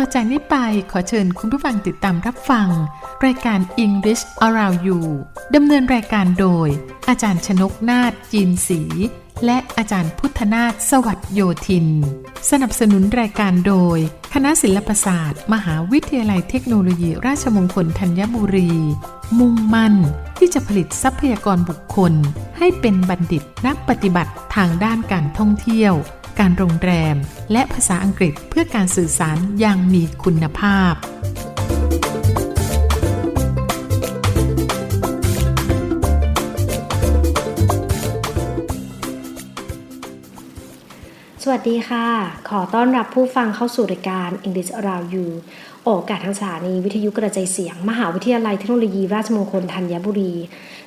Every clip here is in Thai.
ต่อจากนี้ไปขอเชิญคุณผู้ฟังติดตามรับฟัง รายการ English Around You ดำเนินรายการโดย อาจารย์ชนกนาฏจีนศรีและอาจารย์พุทธนาถสวัสดโยธิน สนับสนุนรายการโดย คณะศิลปศาสตร์ มหาวิทยาลัยเทคโนโลยี ราชมงคลธัญบุรี มุ่งมั่นที่จะผลิตทรัพยากรบุคคล ให้เป็นบัณฑิตนักปฏิบัติทางด้านการท่องเที่ยว การโรงแรม และภาษาอังกฤษเพื่อการสื่อสารอย่างมีคุณภาพ สวัสดีค่ะ ขอต้อนรับผู้ฟังเข้าสู่รายการ English Around You ออกากาศทางสถานีวิทยุกระจายเสียง มหาวิทยาลัยเทคโนโลยีราชมงคลธัญบุรี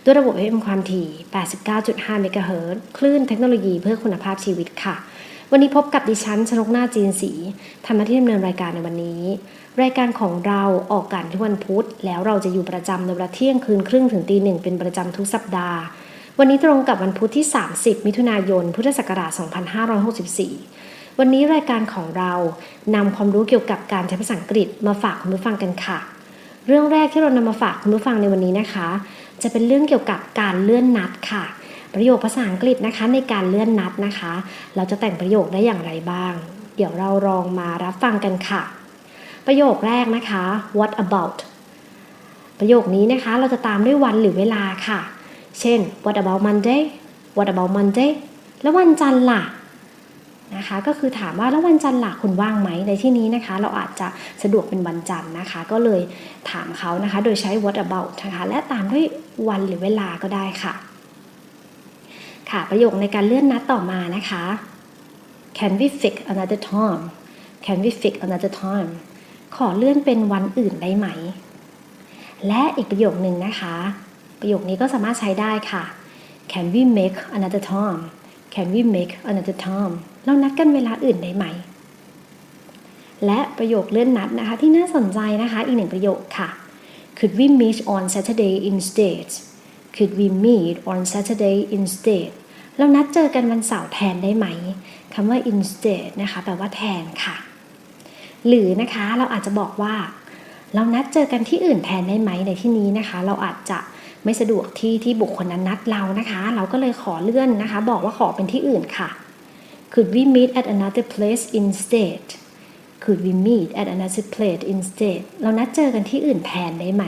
ด้วยระบบ FM ความถี่ 89.5 เมกะเฮิรตซ์คลื่นเทคโนโลยีเพื่อคุณภาพชีวิตค่ะ วันนี้พบกับดิฉันชนกหน้าจีนสีทำหน้าที่ดำเนินรายการในวันนี้ รายการของเราออกอากาศทุกวันพุธ แล้วเราจะอยู่ประจำในเวลาเที่ยงคืนครึ่งถึงตีหนึ่งเป็นประจำทุกสัปดาห์ วันนี้ตรงกับวันพุธที่ 30 มิถุนายน พุทธศักราช 2564 วันนี้รายการของเรานำความรู้เกี่ยวกับการใช้ภาษาอังกฤษมาฝากคุณผู้ฟังกันค่ะ เรื่องแรกที่เรานำมาฝากคุณผู้ฟังในวันนี้นะคะ จะเป็นเรื่องเกี่ยวกับการเลื่อนนัดค่ะ ประโยคภาษาอังกฤษนะคะในการเลื่อนนัดนะคะ เราจะแต่งประโยคได้อย่างไรบ้าง เดี๋ยวเราลองมารับฟังกันค่ะ ประโยคแรกนะคะ what about ประโยคนี้นะคะเราจะตามด้วยวันหรือเวลาค่ะ เช่น what about Monday what about Monday แล้ววันจันทร์ล่ะนะคะก็คือถามว่าแล้ววันจันทร์ล่ะคุณว่างไหมในที่นี้นะคะ เราอาจจะสะดวกเป็นวันจันทร์นะคะ ก็เลยถามเขานะคะ โดยใช้ what about นะคะและตามด้วยวันหรือเวลาก็ได้ค่ะ ค่ะประโยคในการเลื่อนนัดต่อมานะคะ can we fix another time can we fix another time ขอเลื่อนเป็นวันอื่นได้ไหม และอีกประโยคหนึ่งนะคะ ประโยคนี้ก็สามารถใช้ได้ค่ะ can we make another time can we make another time เรานัดกันเวลาอื่นได้ไหม และประโยคเลื่อนนัดนะคะที่น่าสนใจนะคะอีกหนึ่งประโยคค่ะ could we meet on Saturday instead could we meet on Saturday instead เรานัดเจอกันวันเสาร์แทนได้ไหมคำว่า instead นะคะแปลว่าแทนค่ะ หรือนะคะเราอาจจะบอกว่า เรานัดเจอกันที่อื่นแทนได้ไหมในที่นี้นะคะ เราอาจจะไม่สะดวกที่ที่บุคคลนั้นนัดเรานะคะ เราก็เลยขอเลื่อนนะคะ บอกว่าขอเป็นที่อื่นค่ะ Could we meet at another place instead Could we meet at another place instead เรานัดเจอกันที่อื่นแทนได้ไหม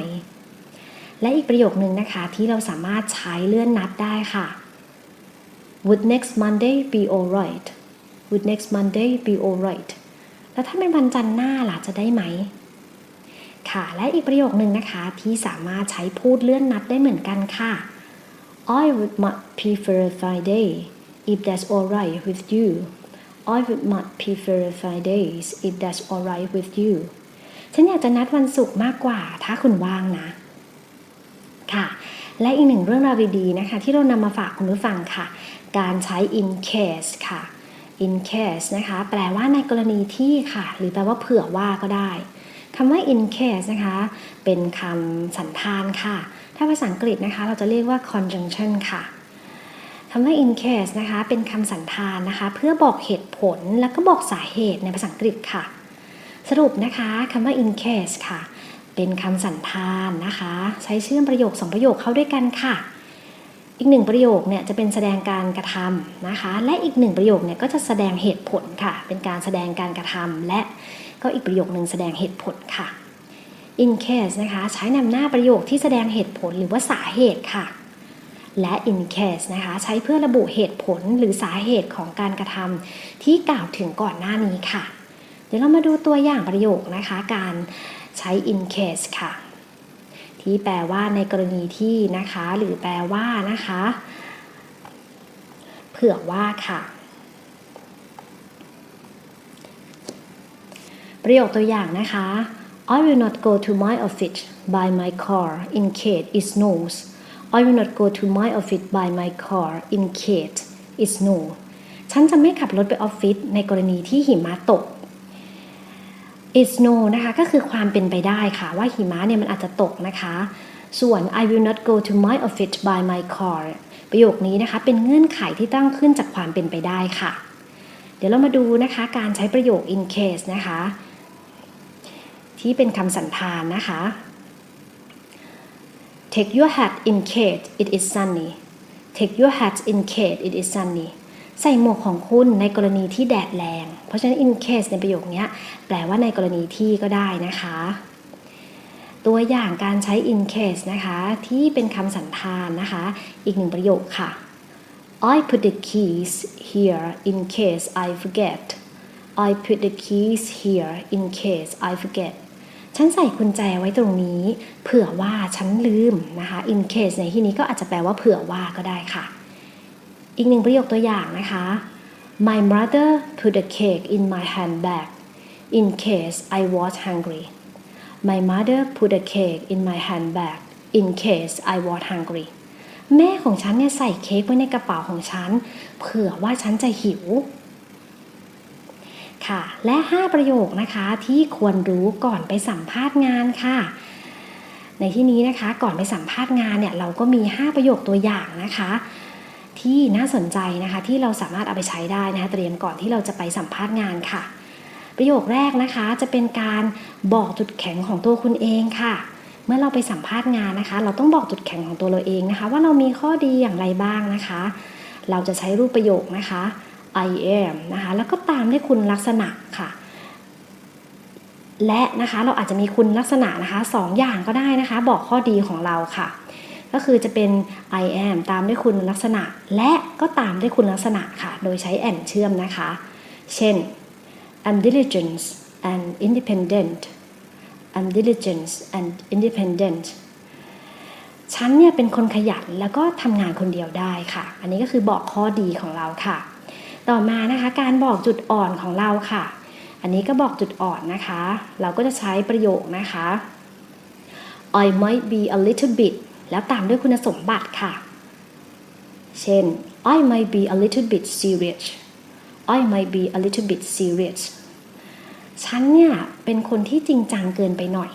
และอีกประโยคนึงนะคะที่เราสามารถใช้เลื่อนนัดได้ค่ะ Would next Monday be alright Would next Monday be alright แล้วถ้าเป็นวันจันทร์หน้าล่ะจะได้ไหม ค่ะและอีกประโยคหนึ่งนะคะที่สามารถใช้พูดเลื่อนนัดได้เหมือนกันค่ะ I would much prefer Friday if that's alright with you I would much prefer Fridays if that's alright with you ฉันอยากจะนัดวันศุกร์มากกว่าถ้าคุณว่างนะ ค่ะ และอีกหนึ่งเรื่องราวดีๆนะคะ ที่เรานำมาฝากคุณผู้ฟังค่ะ การใช้ in case ค่ะ in case นะคะ แปลว่าในกรณีที่ค่ะ หรือแปลว่าเผื่อว่าก็ได้คำว่า in case นะคะ เป็นคำสันธานค่ะ ถ้าภาษาอังกฤษนะคะ เราจะเรียกว่า conjunction ค่ะคำว่า in case นะคะ เป็นคำสันธานนะคะ เพื่อบอกเหตุผลแล้วก็บอกสาเหตุในภาษาอังกฤษค่ะ สรุปนะคะคำว่า in case ค่ะ เป็นคำสันธานนะคะ ใช้เชื่อมประโยคสองประโยคเข้าด้วยกันค่ะ อีกหนึ่งประโยคเนี่ยจะเป็นแสดงการกระทำนะคะ และอีกหนึ่งประโยคเนี่ยก็จะแสดงเหตุผลค่ะ เป็นการแสดงการกระทำและก็อีกประโยคหนึ่งแสดงเหตุผลค่ะ in case นะคะใช้นำหน้าประโยคที่แสดงเหตุผลหรือว่าสาเหตุค่ะ และ in case นะคะใช้เพื่อระบุเหตุผลหรือสาเหตุของการกระทำที่กล่าวถึงก่อนหน้านี้ค่ะ เดี๋ยวเรามาดูตัวอย่างประโยคนะคะ การใช้ in case ค่ะ ที่แปลว่าในกรณีที่นะคะ หรือแปลว่านะคะ เผื่อว่าค่ะ ประโยคตัวอย่างนะคะ I will not go to my office by my car in case it snows I will not go to my office by my car in case it snows ฉันจะไม่ขับรถไปออฟฟิศในกรณีที่หิมะตก It's no นะคะก็คือความเป็นไปได้ค่ะ ว่าหิมะเนี่ยมันอาจจะตกนะคะ ส่วน I will not go to my office by my car ประโยคนี้นะคะเป็นเงื่อนไขที่ตั้งขึ้นจากความเป็นไปได้ค่ะ เดี๋ยวเรามาดูนะคะการใช้ประโยค in case นะคะ ที่เป็นคำสันธานนะคะ Take your hat in case it is sunny Take your hat in case it is sunny ใส่หมวกของคุณในกรณีที่แดดแรง เพราะฉะนั้น in case ในประโยคนี้แปลว่าในกรณีที่ก็ได้นะคะ ตัวอย่างการใช้ in case นะคะที่เป็นคำสันธานนะคะ อีกหนึ่งประโยคค่ะ I put the keys here in case I forget I put the keys here in case I forget ฉันใส่กุญแจไว้ตรงนี้ เผื่อว่าฉันลืมนะคะ in case ในที่นี้ก็อาจจะแปลว่าเผื่อว่าก็ได้ค่ะ อีกหนึ่งประโยคตัวอย่างนะคะ My mother put a cake in my handbag in case I was hungry My mother put a cake in my handbag in case I was hungry แม่ของฉันเนี่ยใส่เค้กไว้ในกระเป๋าของฉัน เผื่อว่าฉันจะหิว ค่ะ และ 5 ประโยคนะคะที่ควรรู้ก่อนไปสัมภาษณ์งานค่ะ ในที่นี้นะคะก่อนไปสัมภาษณ์งานเนี่ยเราก็มี 5 ประโยคตัวอย่างนะคะ ที่น่าสนใจนะคะ ที่เราสามารถเอาไปใช้ได้นะคะเตรียมก่อนที่เราจะไปสัมภาษณ์งานค่ะ ประโยคแรกนะคะจะเป็นการบอกจุดแข็งของตัวคุณเองค่ะเมื่อเราไปสัมภาษณ์งานนะคะ เราต้องบอกจุดแข็งของตัวเราเองนะคะ ว่าเรามีข้อดีอย่างไรบ้างนะคะ เราจะใช้รูปประโยคนะคะ I am นะคะ แล้วก็ตามด้วยคุณลักษณะค่ะ และนะคะเราอาจจะมีคุณลักษณะนะคะสองอย่างก็ได้นะคะ บอกข้อดีของเราค่ะ ก็คือจะเป็น I am ตามด้วยคุณลักษณะ และก็ตามด้วยคุณลักษณะค่ะ โดยใช้ and เชื่อมนะคะ เช่น I'm diligent and independent I'm diligent and independent ฉันเนี่ยเป็นคนขยันแล้วก็ทำงานคนเดียวได้ค่ะ อันนี้ก็คือบอกข้อดีของเราค่ะ ต่อมานะคะการบอกจุดอ่อนของเราค่ะ อันนี้ก็บอกจุดอ่อนนะคะ เราก็จะใช้ประโยคนะคะ I might be a little bit แล้วตามด้วยคุณสมบัติค่ะ เช่น I might be a little bit serious I might be a little bit serious ฉันเนี่ยเป็นคนที่จริงจังเกินไปหน่อย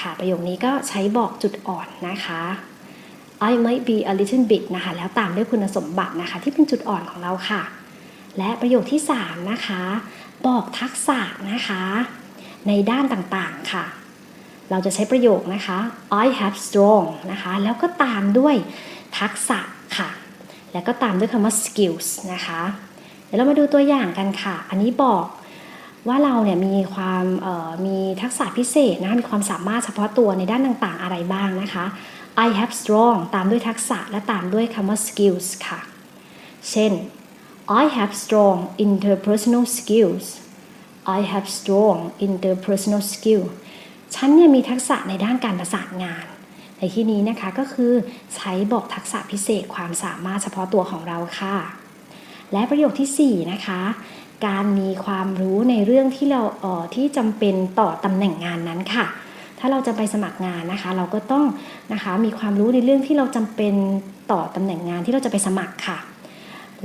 ค่ะประโยคนี้ก็ใช้บอกจุดอ่อนนะคะ I might be a little bit นะคะ แล้วตามด้วยคุณสมบัตินะคะ ที่เป็นจุดอ่อนของเราค่ะ และประโยคที่ 3 นะคะ บอกทักษะนะคะ ในด้านต่างๆค่ะ เราจะใช้ประโยคนะคะ I have strong นะคะ แล้วก็ตามด้วยทักษะค่ะ แล้วก็ตามด้วยคำว่า skills นะคะ เดี๋ยวเรามาดูตัวอย่างกันค่ะ อันนี้บอกว่าเราเนี่ยมีความมีทักษะพิเศษนะคะมีความสามารถเฉพาะตัวในด้านต่างๆ อะไรบ้างนะคะ I have strong ตามด้วยทักษะและตามด้วยคำว่า skills ค่ะ เช่น I have strong interpersonal skills I have strong interpersonal skill ฉันเนี่ยมีทักษะในด้านการประสานงาน ในที่นี้นะคะก็คือใช้บอกทักษะพิเศษความสามารถเฉพาะตัวของเราค่ะ และประโยคที่4นะคะการมีความรู้ในเรื่องที่เราเออที่จำเป็นต่อตำแหน่งงานนั้นค่ะ ถ้าเราจะไปสมัครงานนะคะ เราก็ต้องนะคะมีความรู้ในเรื่องที่เราจำเป็นต่อตำแหน่งงานที่เราจะไปสมัครค่ะ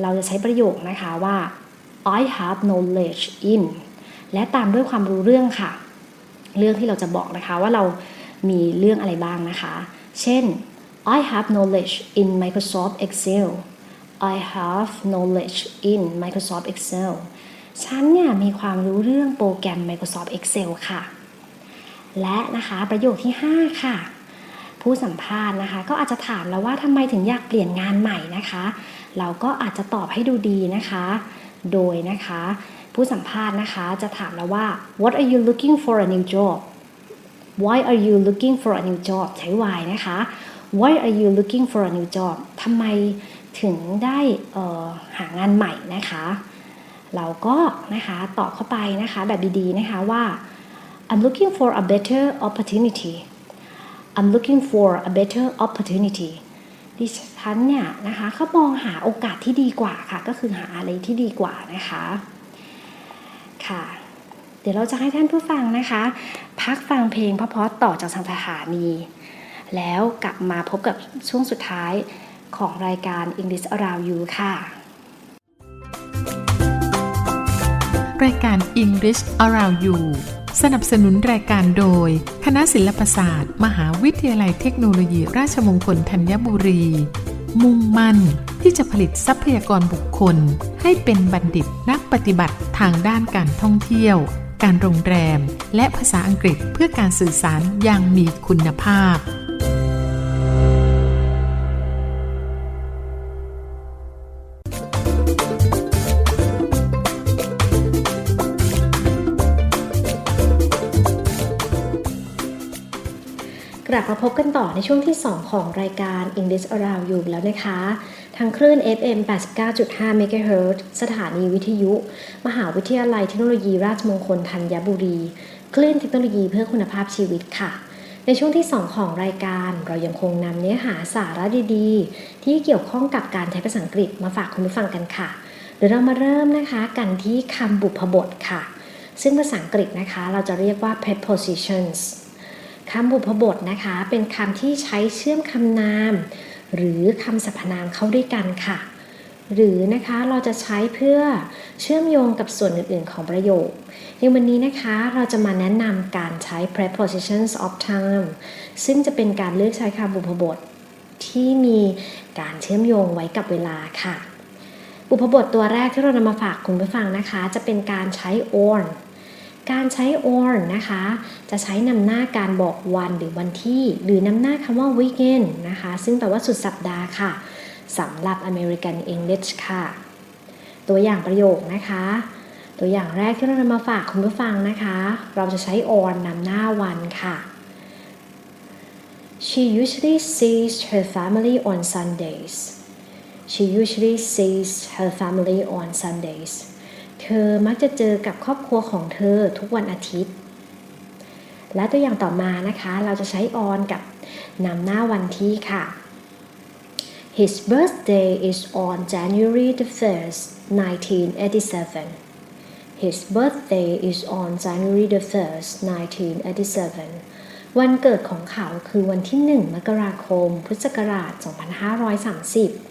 เราจะใช้ประโยคนะคะว่า I have knowledge in และตามด้วยความรู้เรื่องค่ะ เรื่องที่เราจะบอกนะคะว่าเรามีเรื่องอะไรบ้างนะคะ เช่น I have knowledge in Microsoft Excel I have knowledge in Microsoft Excel ฉันเนี่ยมีความรู้เรื่องโปรแกรม Microsoft Excel ค่ะ และนะคะประโยคที่ 5 ค่ะ ผู้สัมภาษณ์นะคะ ก็อาจจะถามเราว่าทำไมถึงอยากเปลี่ยนงานใหม่นะคะ เราก็อาจจะตอบให้ดูดีนะคะ โดยนะคะ ผู้สัมภาษณ์นะคะ จะถามเราว่า what are you looking for a new job why are you looking for a new job ใช้ why นะคะ why are you looking for a new job ทำไมถึงได้หางานใหม่นะคะ เราก็นะคะตอบเข้าไปนะคะแบบดีๆนะคะว่า I'm looking for a better opportunity I'm looking for a better opportunity ดิฉันเนี่ยนะคะเขามองหาโอกาสที่ดีกว่าค่ะ ก็คือหาอะไรที่ดีกว่านะคะ ค่ะ เดี๋ยวเราจะให้ท่านผู้ฟังนะคะ พักฟังเพลงเพราะๆต่อจากทางสถานี แล้วกลับมาพบกับช่วงสุดท้ายของรายการ English Around You ค่ะ รายการ English Around You สนับสนุนรายการโดย คณะศิลปศาสตร์ มหาวิทยาลัยเทคโนโลยีราชมงคลธัญบุรี มุ่งมั่น ที่จะผลิตทรัพยากรบุคคล ให้เป็นบัณฑิตนักปฏิบัติทางด้านการท่องเที่ยว การโรงแรม และภาษาอังกฤษเพื่อการสื่อสารอย่างมีคุณภาพกลับมาพบกันต่อในช่วงที่ 2 ของรายการ English Around You แล้วนะคะ ทางคลื่น FM 89.5 MHz สถานีวิทยุ มหาวิทยาลัยเทคโนโลยีราชมงคลธัญบุรี คลื่นเทคโนโลยีเพื่อคุณภาพชีวิตค่ะ ในช่วงที่ 2 ของรายการเรายังคงนำเนื้อหาสาระดีๆ ที่เกี่ยวข้องกับการใช้ภาษาอังกฤษมาฝากคุณผู้ฟังกันค่ะเดี๋ยวเรามาเริ่มนะคะกันที่คำบุพบทค่ะ ซึ่งภาษาอังกฤษนะคะเราจะเรียกว่า prepositions คำบุพบทนะคะ เป็นคำที่ใช้เชื่อมคำนาม หรือคำสรรพนามเข้าด้วยกันค่ะ หรือนะคะเราจะใช้เพื่อเชื่อมโยงกับส่วนอื่น ๆ ของประโยค ในวันนี้นะคะเราจะมาแนะนำการใช้ prepositions of time ซึ่งจะเป็นการเลือกใช้คำบุพบท ที่มีการเชื่อมโยงไว้กับเวลาค่ะ บุพบทตัวแรกที่เรานำมาฝากคุณผู้ฟังนะคะ จะเป็นการใช้ on การใช้ on นะคะ จะใช้นำหน้าการบอกวันหรือวันที่ หรือนำหน้าคำว่า weekend นะคะ ซึ่งแปลว่าสุดสัปดาห์ค่ะสำหรับ American English ค่ะ ตัวอย่างประโยคนะคะ ตัวอย่างแรกที่เรานำมาฝากคุณผู้ฟังนะคะ เราจะใช้ on นำหน้าวันค่ะ She usually sees her family on Sundays She usually sees her family on Sundays ธอมักจะเจอกับครอบครัวของเธอทุกวันอาทิตย์ และตัวอย่างต่อมานะคะ เราจะใช้ on กับนำหน้าวันที่ค่ะ His birthday is on January the 1st 1987 His birthday is on January the 1st 1987 วันเกิดของเขาคือวันที่ 1 มกราคม พุทธศักราช 2530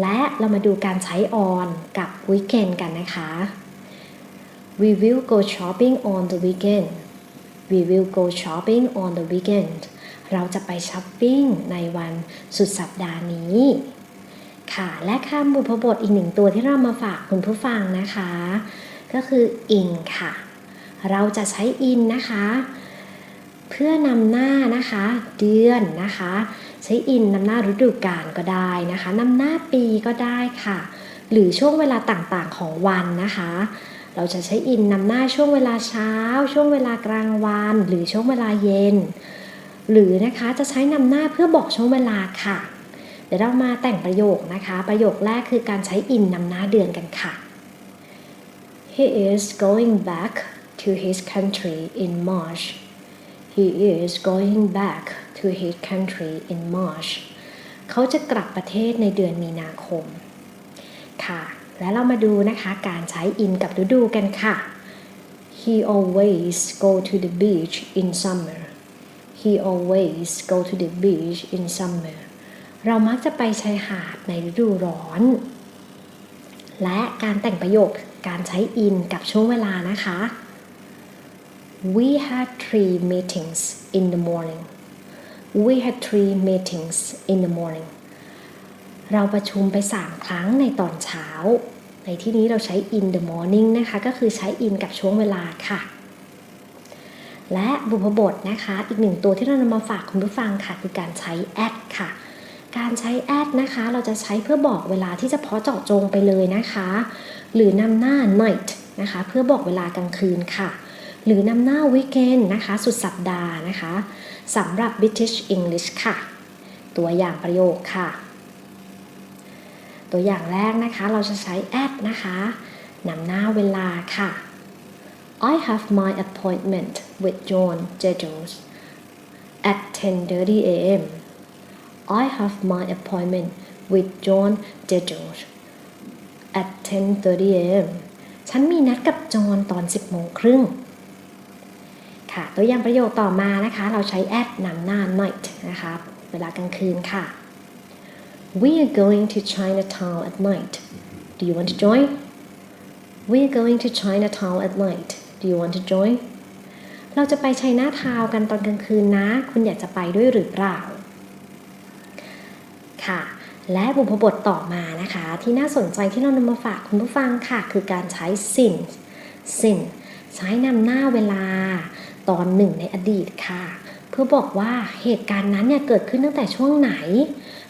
และเรามาดูการใช้ on กับ weekend กันนะคะ We will go shopping on the weekend We will go shopping on the weekend เราจะไปช้อปปิ้งในวันสุดสัปดาห์นี้ ค่ะ และคำบุพบทอีกหนึ่งตัวที่เรามาฝากคุณผู้ฟังนะคะ ก็คือ in ค่ะ เราจะใช้ in นะคะ เพื่อนำหน้านะคะ เดือนนะคะ ใช้ in นนำหน้าฤดูกาลก็ได้นะคะนำหน้าปีก็ได้ค่ะ หรือช่วงเวลาต่างๆของวันนะคะ เราจะใช้ in นนำหน้าช่วงเวลาเช้า ช่วงเวลากลางวัน หรือช่วงเวลาเย็น หรือนะคะจะใช้นำหน้าเพื่อบอกช่วงเวลาค่ะ เดี๋ยวเรามาแต่งประโยคนะคะ ประโยคแรกคือการใช้ in นำหน้าเดือนกันค่ะ He is going back to his country in March He is going back to his country in March เขาจะกลับประเทศในเดือนมีนาคม ค่ะ และเรามาดูนะคะการใช้ in กับฤดูกันค่ะ He always go to the beach in summer He always go to the beach in summer เรามักจะไปชายหาดในฤดูร้อน และการแต่งประโยคการใช้ in กับช่วงเวลานะคะ We had three meetings in the morning We had three meetings in the morning เราประชุมไป 3 ครั้งในตอนเช้า ในที่นี้เราใช้ in the morning นะคะ ก็คือใช้ in กับช่วงเวลาค่ะ และบุพบทนะคะ อีกหนึ่งตัวที่เรานำมาฝากคุณผู้ฟังค่ะ คือการใช้ at ค่ะ การใช้ at นะคะ เราจะใช้เพื่อบอกเวลาที่จะเพาะเจาะจงไปเลยนะคะ หรือนำหน้า night นะคะ เพื่อบอกเวลากลางคืนค่ะ หรือนำหน้า weekend นะคะ สุดสัปดาห์นะคะสำหรับ British English ค่ะ ตัวอย่างประโยคค่ะ ตัวอย่างแรกนะคะเราจะใช้ at นะคะนำหน้าเวลาค่ะ I have my appointment with John Jeddles at 10:30 a.m. I have my appointment with John Jeddles at 10:30 a.m. ฉันมีนัดกับจอห์นตอน 10โมงครึ่ง ค่ะตัวอย่างประโยคต่อมานะคะ เราใช้ at นำหน้า night นะคะเวลากลางคืนค่ะ We are going to Chinatown at night. Do you want to join? We are going to Chinatown at night. Do you want to join? เราจะไปชัยนาทาวน์กันตอนกลางคืนนะ คุณอยากจะไปด้วยหรือเปล่า ค่ะ และบุพบทต่อมานะคะ ที่น่าสนใจที่เรานำมาฝากคุณผู้ฟังค่ะ คือการใช้ since since ใช้นำหน้าเวลา ตอนหนึ่งในอดีตค่ะ เพื่อบอกว่าเหตุการณ์นั้นเนี่ยเกิดขึ้นตั้งแต่ช่วงไหน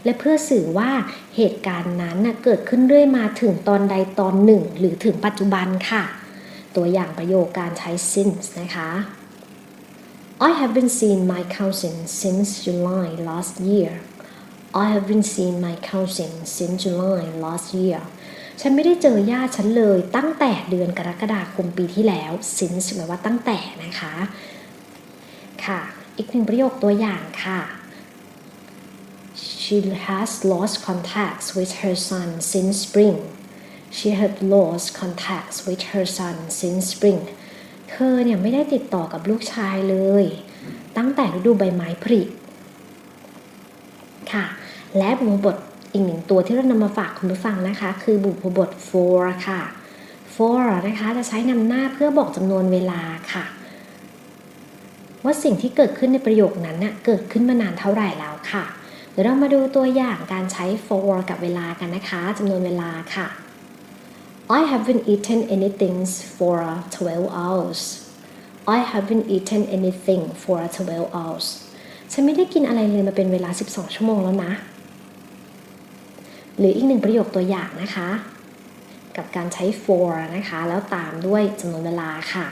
และเพื่อสื่อว่าเหตุการณ์นั้นน่ะเกิดขึ้นเรื่อยมาถึงตอนใดตอนหนึ่ง หรือถึงปัจจุบันค่ะ ตัวอย่างประโยคการใช้ since นะคะ I haven't seen my cousin since July last year I haven't seen my cousin since July last year ฉันไม่ได้เจอญาติฉันเลยตั้งแต่เดือนกรกฎาคมปีที่แล้ว since แปลว่าตั้งแต่นะคะ ค่ะ อีกหนึ่งประโยคตัวอย่างค่ะ She has lost contact with her son since spring She had lost contact with her son since spring เธอเนี่ยไม่ได้ติดต่อกับลูกชายเลย ตั้งแต่ฤดูใบไม้ผลิค่ะ และบุพบท อีกหนึ่งตัวที่เรานำมาฝากคุณผู้ฟังนะคะ คือบุพบท for ค่ะ for นะคะจะใช้นำหน้าเพื่อบอกจำนวนเวลาค่ะ ว่าสิ่งที่เกิดขึ้นในประโยคนั้นน่ะเกิดขึ้นมานานเท่าไหร่แล้วค่ะ เดี๋ยวเรามาดูตัวอย่างการใช้ for กับเวลากันนะคะจำนวนเวลาค่ะ I haven't eaten anything for 12 hours I haven't eaten anything for 12 hours ฉันไม่ได้กินอะไรเลยมาเป็นเวลา 12 ชั่วโมงแล้วนะ หรืออีกหนึ่งประโยคตัวอย่างนะคะ กับการใช้ for นะคะ แล้วตามด้วยจำนวนเวลาค่ะ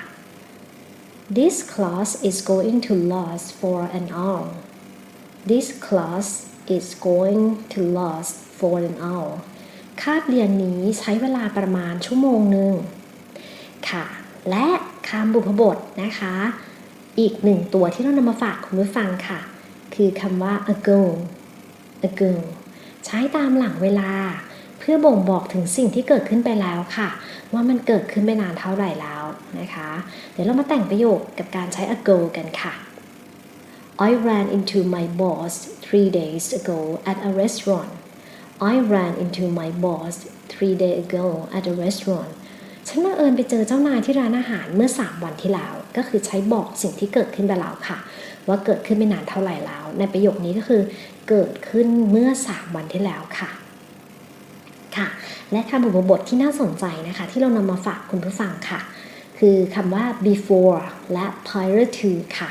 This class is going to last for an hour This class is going to last for an hour คาบเรียนนี้ใช้เวลาประมาณชั่วโมงหนึ่งค่ะ และคำบุพบทนะคะ อีกหนึ่งตัวที่เรานำมาฝากคุณผู้ฟังค่ะ คือคำว่า ago ago ใช้ตามหลังเวลา เพื่อบ่งบอกถึงสิ่งที่เกิดขึ้นไปแล้วค่ะ ว่ามันเกิดขึ้นไปนานเท่าไหร่แล้วนะคะ เดี๋ยวเรามาแต่งประโยคกับการใช้ ago กันค่ะ I ran into my boss three days ago at a restaurant I ran into my boss three days ago at a restaurant ฉันมาเอิญไปเจอเจ้านายที่ร้านอาหารเมื่อ 3 วันที่แล้ว ก็คือใช้บอกสิ่งที่เกิดขึ้นไปแล้วค่ะ ว่าเกิดขึ้นไม่นานเท่าไหร่แล้ว ในประโยคนี้ก็คือเกิดขึ้นเมื่อ 3 วันที่แล้วค่ะค่ะ และคำบุพบทที่น่าสนใจนะคะ ที่เรานำมาฝากคุณผู้ฟังค่ะ คือคำว่า before และ prior to ค่ะ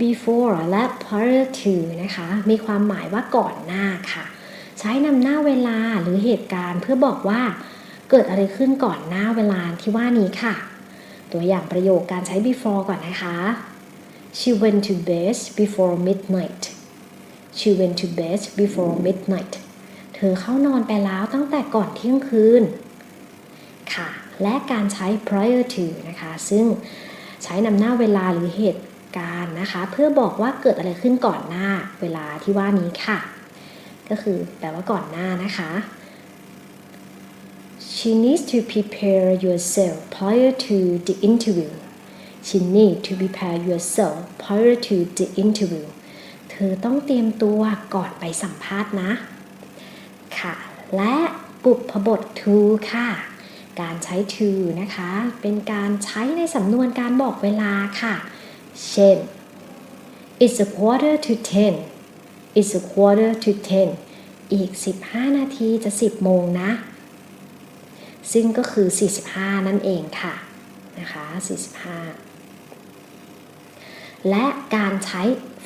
before และ prior to นะคะ มีความหมายว่าก่อนหน้าค่ะ ใช้นำหน้าเวลาหรือเหตุการณ์เพื่อบอกว่าเกิดอะไรขึ้นก่อนหน้าเวลาที่ว่านี้ค่ะ ตัวอย่างประโยคการใช้ before ก่อนนะคะ she went to bed before midnight she went to bed before midnight เธอเข้านอนไปแล้วตั้งแต่ก่อนเที่ยงคืน ค่ะ และการใช้ prior to นะคะ ซึ่งใช้นำหน้าเวลาหรือเหตุการณ์นะคะ เพื่อบอกว่าเกิดอะไรขึ้นก่อนหน้าเวลาที่ว่านี้ค่ะ ก็คือแปลว่าก่อนหน้านะคะ She needs to prepare yourself prior to the interview She need to prepare yourself prior to the interview เธอต้องเตรียมตัวก่อนไปสัมภาษณ์นะ ค่ะ และบุพบท to ค่ะ การใช้ to นะคะ เป็นการใช้ในสำนวนการบอกเวลาค่ะ เช่น It's a quarter to ten It's a quarter to ten อีก 15 นาทีจะ 10 โมงนะ ซึ่งก็คือ 45 นั่นเองค่ะ นะคะ 45 และการใช้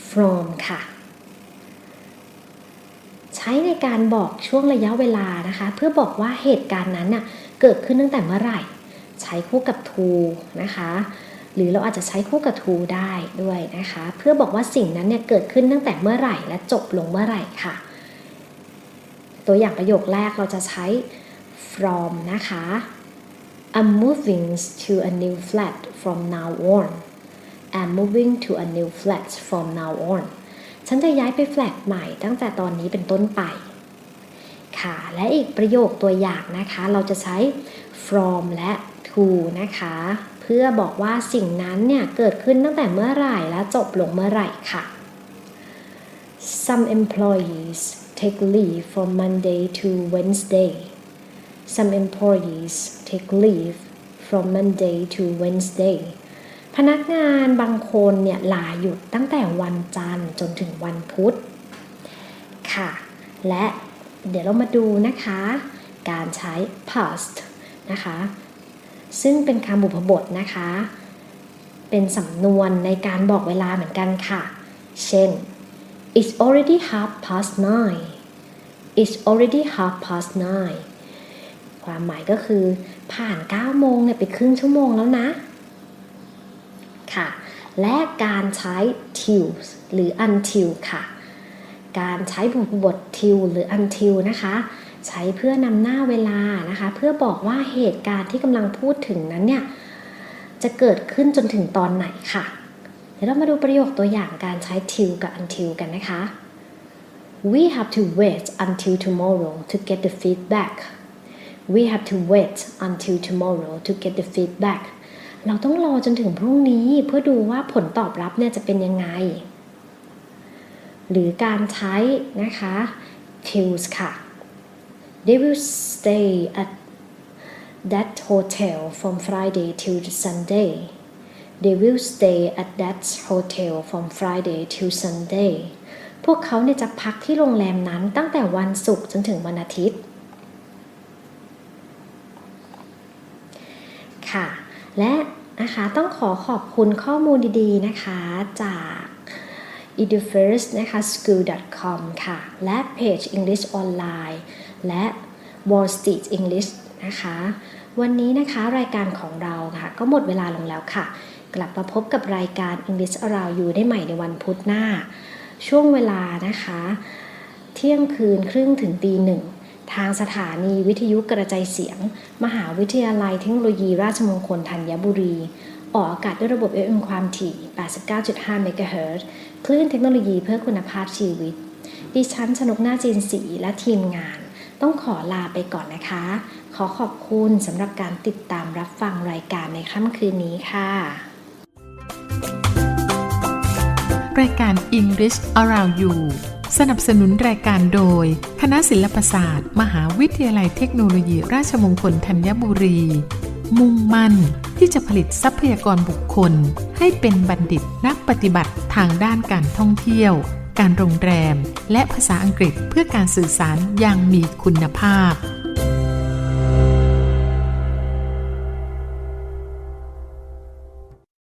from ค่ะ ใช้ในการบอกช่วงระยะเวลานะคะ เพื่อบอกว่าเหตุการณ์นั้นน่ะเกิดขึ้นตั้งแต่เมื่อไหร่ ใช้คู่กับ to นะคะ หรือเราอาจจะใช้คู่กับ to ได้ด้วยนะคะ เพื่อบอกว่าสิ่งนั้นเนี่ยเกิดขึ้นตั้งแต่เมื่อไหร่ และจบลงเมื่อไหร่ค่ะ ตัวอย่างประโยคแรกเราจะใช้ from นะคะ I'm moving to a new flat from now on I'm moving to a new flat from now on ฉันจะย้ายไปแฟลตใหม่ตั้งแต่ตอนนี้เป็นต้นไป ค่ะ และอีกประโยคตัวอย่างนะคะ เราจะใช้ from และ to นะคะ เพื่อบอกว่าสิ่งนั้นเนี่ย เกิดขึ้นตั้งแต่เมื่อไหร่และจบลงเมื่อไหร่ค่ะ Some employees take leave from Monday to Wednesday Some employees take leave from Monday to Wednesday พนักงานบางคนเนี่ยลาหยุดตั้งแต่วันจันทร์จนถึงวันพุธค่ะ และเดี๋ยวเรามาดูนะคะ การใช้ past นะคะ ซึ่งเป็นคำบุพบทนะคะ เป็นสำนวนในการบอกเวลาเหมือนกันค่ะ เช่น it's already half past nine it's already half past nine ความหมายก็คือผ่าน 9 โมงเนี่ยไปครึ่งชั่วโมงแล้วนะ ค่ะ และการใช้ till หรือ until ค่ะ การใช้บทบท till หรือ until นะคะ ใช้เพื่อนำหน้าเวลานะคะ เพื่อบอกว่าเหตุการณ์ที่กำลังพูดถึงนั้นเนี่ย จะเกิดขึ้นจนถึงตอนไหนค่ะ เดี๋ยวเรามาดูประโยคตัวอย่างการใช้ till กับ until กันนะคะ We have to wait until tomorrow to get the feedback We have to wait until tomorrow to get the feedback เราต้องรอจนถึงพรุ่งนี้เพื่อดูว่าผลตอบรับเนี่ยจะเป็นยังไง หรือการใช้นะคะ tills ค่ะ They will stay at that hotel from Friday till Sunday They will stay at that hotel from Friday till Sunday พวกเขาเนี่ยจะพักที่โรงแรมนั้นตั้งแต่วันศุกร์จนถึงวันอาทิตย์ ค่ะ และ นะคะต้องขอขอบคุณข้อมูลดีๆนะคะจาก edufirst นะคะ school.com ค่ะ และเพจ English Online และ Wall Street English นะคะ วันนี้นะคะรายการของเราค่ะ ก็หมดเวลาลงแล้วค่ะ กลับมาพบกับรายการ English Around You ได้ใหม่ในวันพุธหน้า ช่วงเวลานะคะ เที่ยงคืนครึ่งถึงตีหนึ่ง ทางสถานีวิทยุกระจายเสียง มหาวิทยาลัยเทคโนโลยีราชมงคลธัญบุรี ออกอากาศด้วยระบบ FM ความถี่ 89.5 เมกะเฮิรตซ์คลื่นเทคโนโลยีเพื่อคุณภาพชีวิต ดิฉันชนกหน้าจีนสีและทีมงาน ต้องขอลาไปก่อนนะคะ ขอขอบคุณสำหรับการติดตามรับฟังรายการในค่ำคืนนี้ค่ะรายการ English Around You สนับสนุนรายการโดย คณะศิลปศาสตร์ มหาวิทยาลัยเทคโนโลยีราชมงคลธัญบุรี มุ่งมั่นที่จะผลิตทรัพยากรบุคคล ให้เป็นบัณฑิตนักปฏิบัติทางด้านการท่องเที่ยว การโรงแรม และภาษาอังกฤษเพื่อการสื่อสารอย่างมีคุณภาพ